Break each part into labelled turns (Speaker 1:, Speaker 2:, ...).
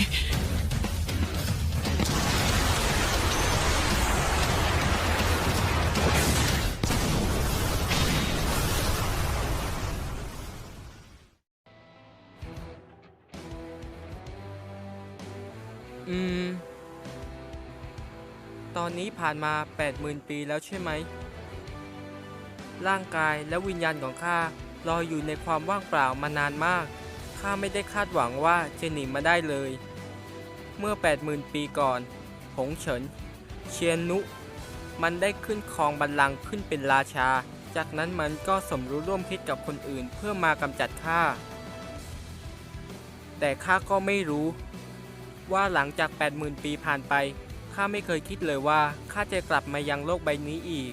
Speaker 1: อืม ตอนนี้ผ่านมา 80,000 ปีแล้วใช่ไหม ร่างกายและวิญญาณของข้าลอยอยู่ในความว่างเปล่ามานานมาก ข้าไม่ได้คาดหวังว่าจะหนีมาได้เลย เมื่อ 80,000 ปีก่อน หงเฉิน เชียนนุ มันได้ขึ้นครองบัลลังก์ขึ้นเป็นราชา จากนั้นมันก็สมรู้ร่วมคิดกับคนอื่นเพื่อมากำจัดข้า แต่ข้าก็ไม่รู้ ว่าหลังจาก 80,000 ปีผ่านไป ข้าไม่เคยคิดเลยว่าข้าจะกลับมายังโลกใบนี้อีก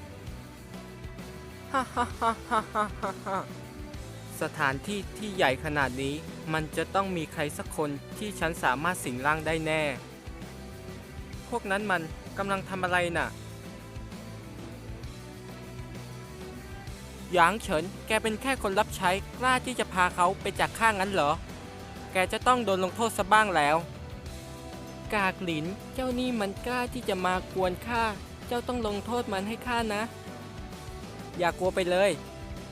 Speaker 1: ฮ่าฮ่าฮ่าฮ่าฮ่าฮ่าฮ่าสถานที่ที่ใหญ่ขนาดนี้ มันจะต้องมีใครสักคนที่ฉันสามารถสิงร่างได้แน่ พวกนั้นมันกำลังทำอะไรน่ะ หยางเฉิน แกเป็นแค่คนรับใช้ กล้าที่จะพาเขาไปจากข้างนั้นเหรอ แกจะต้องโดนลงโทษซะบ้างแล้ว กากหลิน เจ้านี่มันกล้าที่จะมากวนข้า เจ้าต้องลงโทษมันให้ข้านะ อย่ากลัวไปเลย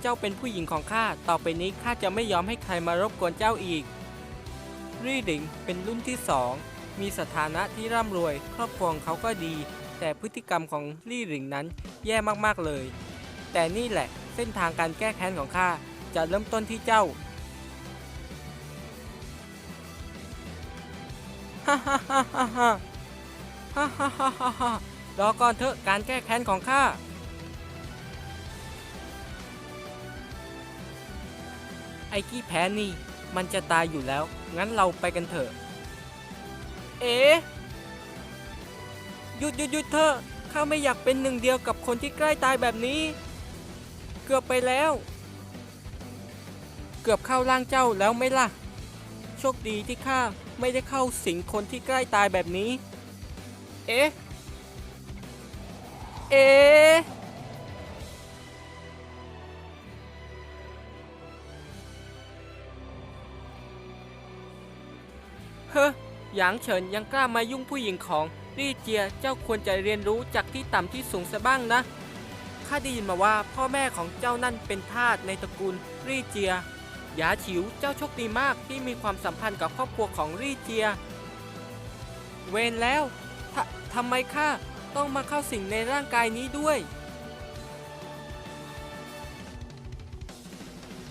Speaker 1: เจ้าเป็นผู้หญิงของข้า ต่อไปนี้ข้าจะไม่ยอมให้ใครมารบกวนเจ้าอีก รี่หลิงเป็นรุ่นที่สอง มีสถานะที่ร่ำรวย ครอบครัวของเขาก็ดี แต่พฤติกรรมของรี่หลิงนั้นแย่มากๆเลย แต่นี่แหละเส้นทางการแก้แค้นของข้าจะเริ่มต้นที่เจ้า ฮ่าฮ่าฮ่าฮ่าฮ่าฮ่าฮ่าฮ่าฮ่าฮ่ารอก่อนเถอะการแก้แค้นของข้าไอ้กี้แพ้นี่ มันจะตายอยู่แล้ว งั้นเราไปกันเถอะ เอ๋หยุดหยุดหยุดเถอะข้าไม่อยากเป็นหนึ่งเดียวกับคนที่ใกล้ตายแบบนี้ เกือบไปแล้ว เกือบเข้าร่างเจ้าแล้วไม่ล่ะ โชคดีที่ข้าไม่ได้เข้าสิงคนที่ใกล้ตายแบบนี้ เอ๊ะ เอ๊ะ เฮ้อหยางเฉินยังกล้ามายุ่งผู้หญิงของรี่เจียเจ้าควรจะเรียนรู้จากที่ต่ำที่สูงซะบ้างนะ ข้าได้ยินมาว่าพ่อแม่ของเจ้านั่นเป็นทาสในตระกูลรี่เจีย หยาฉิวเจ้าโชคดีมากที่มีความสัมพันธ์กับครอบครัวของรี่เจีย เวนแล้วททำไมข้าต้องมาเข้าสิงในร่างกายนี้ด้วย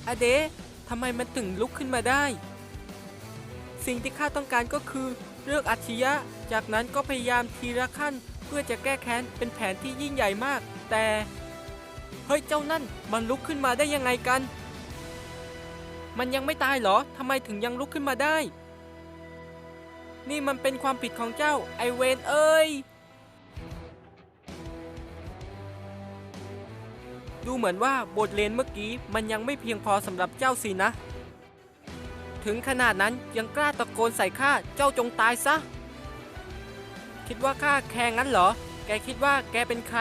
Speaker 1: อเดทำไมมันถึงลุกขึ้นมาได้ สิ่งที่ข้าต้องการก็คือเลือกอัจฉริยะ จากนั้นก็พยายามทีละขั้น เพื่อจะแก้แค้นเป็นแผนที่ยิ่งใหญ่มาก แต่ เฮ้ยเจ้านั่นมันลุกขึ้นมาได้ยังไงกัน มันยังไม่ตายเหรอทำไมถึงยังลุกขึ้นมาได้ นี่มันเป็นความผิดของเจ้าไอเวนเอ้ยดูเหมือนว่าบทเรียนเมื่อกี้มันยังไม่เพียงพอสำหรับเจ้าสินะ ถึงขนาดนั้นยังกล้าตะโกนใส่ข้าเจ้าจงตายซะ คิดว่าข้าแค่งั้นเหรอ แกคิดว่าแกเป็นใคร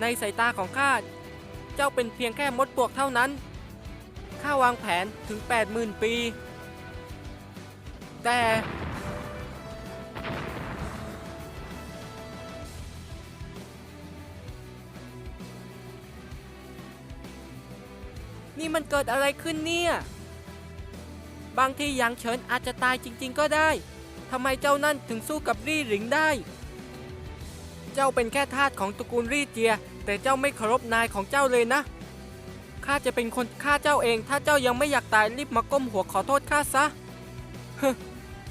Speaker 1: ในสายตาของข้า เจ้าเป็นเพียงแค่มดปลวกเท่านั้น ข้าวางแผนถึง 80,000 ปี แต่ นี่มันเกิดอะไรขึ้นเนี่ย บางทีหยางเฉินอาจจะตายจริง ๆ ก็ได้ทำไมเจ้านั่นถึงสู้กับรี่หลิงได้ เจ้าเป็นแค่ทาสของตระกูลรี่เจีย แต่เจ้าไม่เคารพนายของเจ้าเลยนะข้าจะเป็นคนฆ่าเจ้าเอง ถ้าเจ้ายังไม่อยากตายรีบมาก้มหัวขอโทษข้าซะฮึ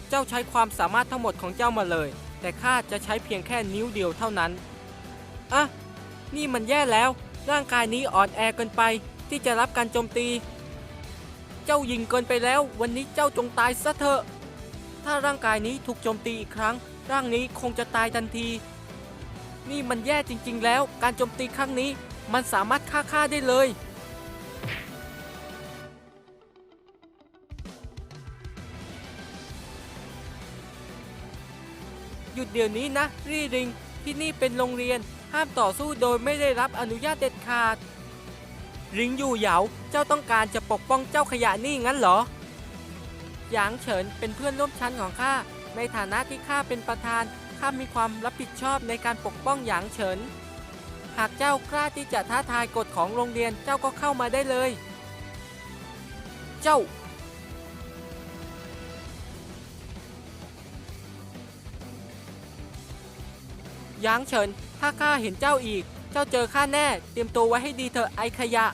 Speaker 1: เจ้าใช้ความสามารถทั้งหมดของเจ้ามาเลย แต่ข้าจะใช้เพียงแค่นิ้วเดียวเท่านั้นอะนี่มันแย่แล้ว ร่างกายนี้อ่อนแอเกินไป ที่จะรับการโจมตี เจ้ายิงเกินไปแล้ว วันนี้เจ้าจงตายซะเถอะ ถ้าร่างกายนี้ถูกโจมตีอีกครั้ง ร่างนี้คงจะตายทันที นี่มันแย่จริง ๆ แล้ว การโจมตีครั้งนี้มันสามารถฆ่าข้าได้เลย หยุดเดี๋ยวนี้นะ รีริง ที่นี่เป็นโรงเรียน ห้ามต่อสู้โดยไม่ได้รับอนุญาตเด็ดขาด ริงอยู่เหยาเจ้าต้องการจะปกป้องเจ้าขยะนี่งั้นเหรอ หยางเฉินเป็นเพื่อนร่วมชั้นของข้า ในฐานะที่ข้าเป็นประธาน ข้ามีความรับผิดชอบในการปกป้องหยางเฉิน หากเจ้ากล้าที่จะท้าทายกฎของโรงเรียนเจ้าก็เข้ามาได้เลย เจ้า หยางเฉิน ถ้าข้าเห็นเจ้าอีก เจ้าเจอข้าแน่ เตรียมตัวไว้ให้ดีเถอะไอขยะ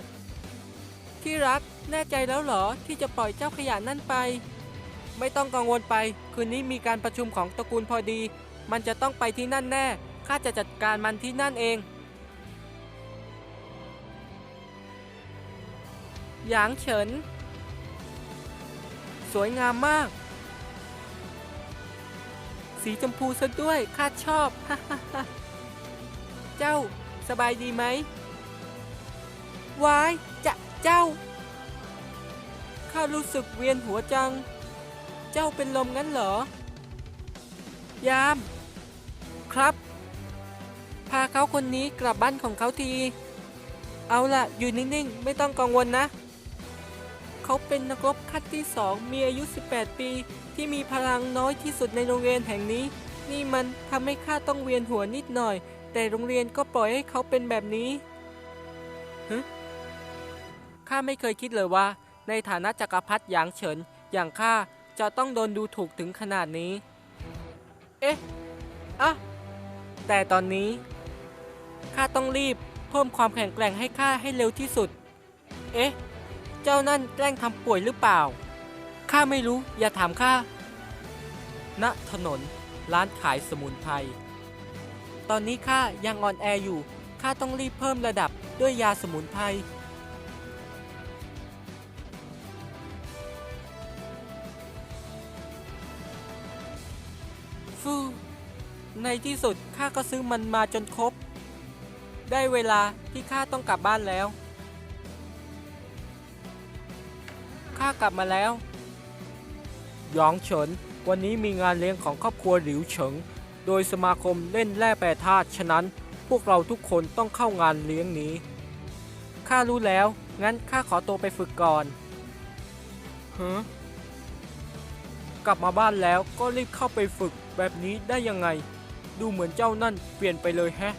Speaker 1: ที่รัก แน่ใจแล้วเหรอที่จะปล่อยเจ้าขยะนั่นไป ไม่ต้องกังวลไป คืนนี้มีการประชุมของตระกูลพอดี มันจะต้องไปที่นั่นแน่ ข้าจะจัดการมันที่นั่นเอง หยางเฉิน สวยงามมาก สีชมพูซะด้วย ข้าชอบ เจ้า สบายดีไหมวาย เจ้า ข้ารู้สึกเวียนหัวจัง เจ้าเป็นลมงั้นเหรอ ยาม ครับ พาเขาคนนี้กลับบ้านของเขาที เอาล่ะ อยู่นิ่งๆ ไม่ต้องกังวลนะ เขาเป็นนักรบขั้นที่สองมีอายุ 18 ปี ที่มีพลังน้อยที่สุดในโรงเรียนแห่งนี้ นี่มันทำให้ข้าต้องเวียนหัวนิดหน่อย แต่โรงเรียนก็ปล่อยให้เขาเป็นแบบนี้ ข้าไม่เคยคิดเลยว่า ในฐานะจักรพรรดิหยางเฉินอย่างข้าจะต้องโดนดูถูกถึงขนาดนี้ เอ๊ะอะแต่ตอนนี้ข้าต้องรีบเพิ่มความแข็งแกร่งให้ข้าให้เร็วที่สุด เอ๊ะ เจ้านั่นแกล้งทำป่วยหรือเปล่า ข้าไม่รู้ อย่าถามข้า ณ ถนนร้านขายสมุนไพร ตอนนี้ข้ายังอ่อนแออยู่ ข้าต้องรีบเพิ่มระดับด้วยยาสมุนไพร ฟูในที่สุดข้าก็ซื้อมันมาจนครบ ได้เวลาที่ข้าต้องกลับบ้านแล้ว ข้ากลับมาแล้วหยองเฉิน วันนี้มีงานเลี้ยงของครอบครัวหลิวเฉิง โดยสมาคมเล่นแร่แปรธาตุ ฉะนั้นพวกเราทุกคนต้องเข้างานเลี้ยงนี้ ข้ารู้แล้ว งั้นข้าขอตัวไปฝึกก่อนฮะ กลับมาบ้านแล้วก็รีบเข้าไปฝึกแบบนี้ได้ยังไง ดูเหมือนเจ้านั่นเปลี่ยนไปเลยแฮะ